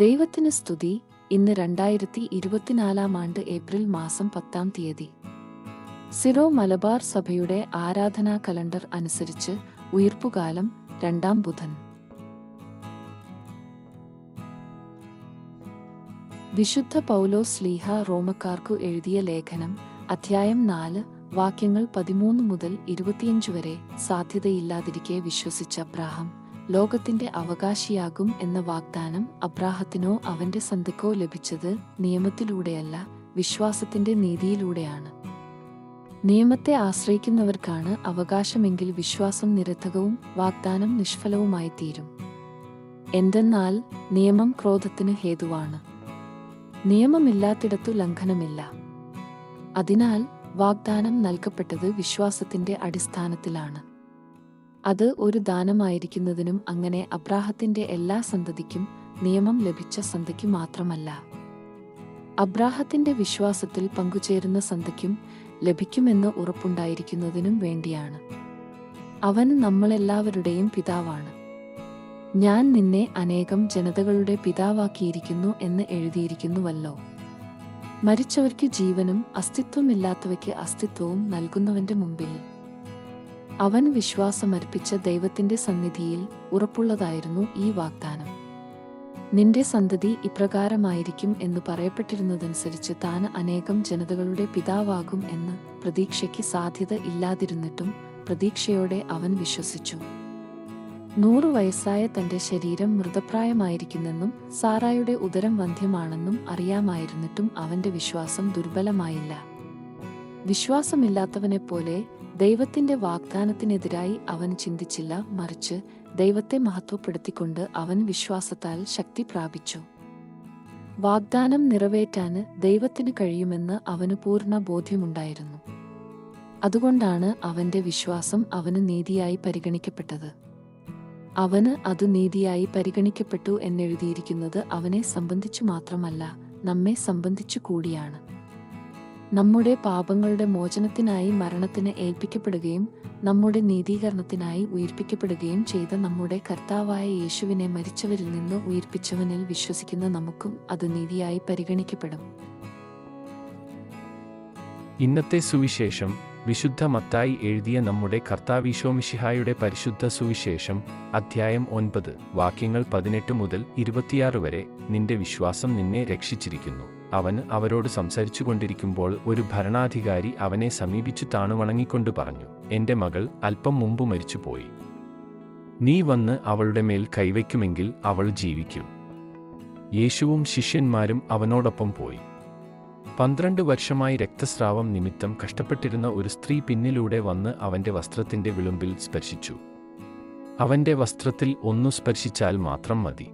ദൈവത്തിന് സ്തുതി. ഇന്ന് രണ്ടായിരത്തി ഇരുപത്തിനാലാം ആണ്ട് ഏപ്രിൽ മാസം പത്താം തീയതി. സിറോ മലബാർ സഭയുടെ ആരാധനാ കലണ്ടർ അനുസരിച്ച് ഉയർപ്പുകാലം രണ്ടാം ബുധൻ. വിശുദ്ധ പൗലോ സ്ലീഹ റോമക്കാർക്കു എഴുതിയ ലേഖനം അധ്യായം നാല് വാക്യങ്ങൾ പതിമൂന്ന് മുതൽ ഇരുപത്തിയഞ്ച് വരെ സാധ്യതയില്ലാതിരിക്കെ വിശ്വസിച്ച അബ്രാഹം. ലോകത്തിന്റെ അവകാശിയാകും എന്ന വാഗ്ദാനം അബ്രാഹത്തിനോ അവന്റെ സന്തക്കോ ലഭിച്ചത് നിയമത്തിലൂടെയല്ല വിശ്വാസത്തിന്റെ നീതിയിലൂടെയാണ്. നിയമത്തെ ആശ്രയിക്കുന്നവർക്കാണ് അവകാശമെങ്കിൽ വിശ്വാസം നിരർത്ഥകവും വാഗ്ദാനം നിഷ്ഫലവുമായി തീരും എന്തെന്നാൽ നിയമം ക്രോധത്തിന് ഹേതുവാണ്. നിയമമില്ലാത്തിടത്തു ലംഘനമില്ല. അതിനാൽ വാഗ്ദാനം നൽകപ്പെട്ടത് വിശ്വാസത്തിന്റെ അടിസ്ഥാനത്തിലാണ്. അത് ഒരു ദാനമായിരിക്കുന്നതിനും അങ്ങനെ അബ്രാഹത്തിന്റെ എല്ലാ സന്തതിക്കും നിയമം ലഭിച്ച സന്തയ്ക്ക് മാത്രമല്ല. അബ്രാഹത്തിന്റെ വിശ്വാസത്തിൽ പങ്കുചേരുന്ന സന്തയ്ക്കും ലഭിക്കുമെന്ന് ഉറപ്പുണ്ടായിരിക്കുന്നതിനും വേണ്ടിയാണ്. അവൻ നമ്മളെല്ലാവരുടെയും പിതാവാണ്. ഞാൻ നിന്നെ അനേകം ജനതകളുടെ പിതാവാക്കിയിരിക്കുന്നു എന്ന് എഴുതിയിരിക്കുന്നുവല്ലോ. മരിച്ചവർക്ക് ജീവനും അസ്തിത്വമില്ലാത്തവയ്ക്ക് അസ്തിത്വവും നൽകുന്നവന്റെ മുമ്പിൽ അവൻ വിശ്വാസമർപ്പിച്ച ദൈവത്തിന്റെ സന്നിധിയിൽ ഉറപ്പുള്ളതായിരുന്നു ഈ വാഗ്ദാനം. നിന്റെ സന്തതി ഇപ്രകാരമായിരിക്കും എന്ന് പറയപ്പെട്ടിരുന്നതനുസരിച്ച് താൻ അനേകം ജനതകളുടെ പിതാവാകും എന്ന് പ്രതീക്ഷയ്ക്ക് സാധ്യത ഇല്ലാതിരുന്നിട്ടും പ്രതീക്ഷയോടെ അവൻ വിശ്വസിച്ചു. നൂറു വയസ്സായ തന്റെ ശരീരം മൃതപ്രായമായിരിക്കുന്നെന്നും സാറായുടെ ഉദരം വന്ധ്യമാണെന്നും അറിയാമായിരുന്നിട്ടും അവന്റെ വിശ്വാസം ദുർബലമായില്ല. വിശ്വാസമില്ലാത്തവനെപ്പോലെ ദൈവത്തിന്റെ വാഗ്ദാനത്തിനെതിരായി അവൻ ചിന്തിച്ചില്ല മറിച്ച് ദൈവത്തെ മഹത്വപ്പെടുത്തിക്കൊണ്ട് അവൻ വിശ്വാസത്താൽ ശക്തി പ്രാപിച്ചു. വാഗ്ദാനം നിറവേറ്റാന് ദൈവത്തിന് കഴിയുമെന്ന് അവന് പൂർണ ബോധ്യമുണ്ടായിരുന്നു. അതുകൊണ്ടാണ് അവന്റെ വിശ്വാസം അവന് നീതിയായി പരിഗണിക്കപ്പെട്ടത്. അവന് അത് നീതിയായി പരിഗണിക്കപ്പെട്ടു എന്നെഴുതിയിരിക്കുന്നത് അവനെ സംബന്ധിച്ചു മാത്രമല്ല നമ്മെ സംബന്ധിച്ചു കൂടിയാണ്. നമ്മുടെ പാപങ്ങളുടെ മോചനത്തിനായി മരണത്തിന് ഏൽപ്പിക്കപ്പെടുകയും നമ്മുടെ നീതീകരണത്തിനായി ഉയർപ്പിക്കപ്പെടുകയും ചെയ്ത നമ്മുടെ കർത്താവായ യേശുവിനെ മരിച്ചവരിൽ നിന്ന് ഉയർപ്പിച്ചവനിൽ വിശ്വസിക്കുന്ന നമുക്കും അത് നീതിയായി പരിഗണിക്കപ്പെടും. ഇന്നത്തെ സുവിശേഷം വിശുദ്ധ മത്തായി എഴുതിയ നമ്മുടെ കർത്താവിശോമിഷിഹായുടെ പരിശുദ്ധ സുവിശേഷം അധ്യായം ഒൻപത് വാക്യങ്ങൾ പതിനെട്ട് മുതൽ ഇരുപത്തിയാറ് വരെ നിന്റെ വിശ്വാസം നിന്നെ രക്ഷിച്ചിരിക്കുന്നു. അവൻ അവരോട് സംസാരിച്ചു കൊണ്ടിരിക്കുമ്പോൾ ഒരു ഭരണാധികാരി അവനെ സമീപിച്ചു താണുവണങ്ങിക്കൊണ്ട് പറഞ്ഞു എന്റെ മകൾ അല്പം മുമ്പ് മരിച്ചുപോയി. നീ വന്ന് അവളുടെ മേൽ കൈവയ്ക്കുമെങ്കിൽ അവൾ ജീവിക്കും. യേശുവും ശിഷ്യന്മാരും അവനോടൊപ്പം പോയി. പന്ത്രണ്ട് വർഷമായി രക്തസ്രാവം നിമിത്തം കഷ്ടപ്പെട്ടിരുന്ന ഒരു സ്ത്രീ പിന്നിലൂടെ വന്ന് അവന്റെ വസ്ത്രത്തിന്റെ വിളുമ്പിൽ സ്പർശിച്ചു. അവന്റെ വസ്ത്രത്തിൽ ഒന്നു സ്പർശിച്ചാൽ മാത്രം മതി.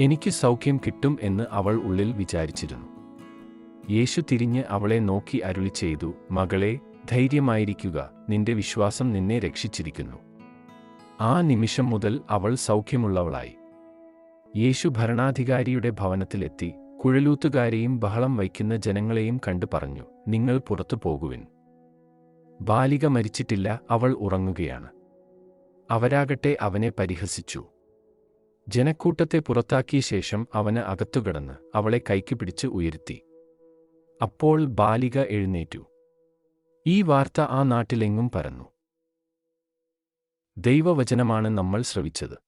എനിക്ക് സൗഖ്യം കിട്ടും എന്ന് അവൾ ഉള്ളിൽ വിചാരിച്ചിരുന്നു. യേശു തിരിഞ്ഞ് അവളെ നോക്കി അരുളി ചെയ്തു മകളെ ധൈര്യമായിരിക്കുക. നിന്റെ വിശ്വാസം നിന്നെ രക്ഷിച്ചിരിക്കുന്നു. ആ നിമിഷം മുതൽ അവൾ സൗഖ്യമുള്ളവളായി. യേശു ഭരണാധികാരിയുടെ ഭവനത്തിലെത്തി കുഴലൂത്തുകാരെയും ബഹളം വയ്ക്കുന്ന ജനങ്ങളെയും കണ്ടു പറഞ്ഞു നിങ്ങൾ പുറത്തു പോകുവിൻ. ബാലിക മരിച്ചിട്ടില്ല അവൾ ഉറങ്ങുകയാണ്. അവരാകട്ടെ അവനെ പരിഹസിച്ചു ജനക്കൂട്ടത്തെ പുറത്താക്കിയ ശേഷം അവന് അകത്തുകിടന്ന് അവളെ കൈക്ക് പിടിച്ച് ഉയർത്തി. അപ്പോൾ ബാലിക എഴുന്നേറ്റു. ഈ വാർത്ത ആ നാട്ടിലെങ്ങും പരന്നു. ദൈവവചനമാണ് നമ്മൾ ശ്രവിച്ചത്.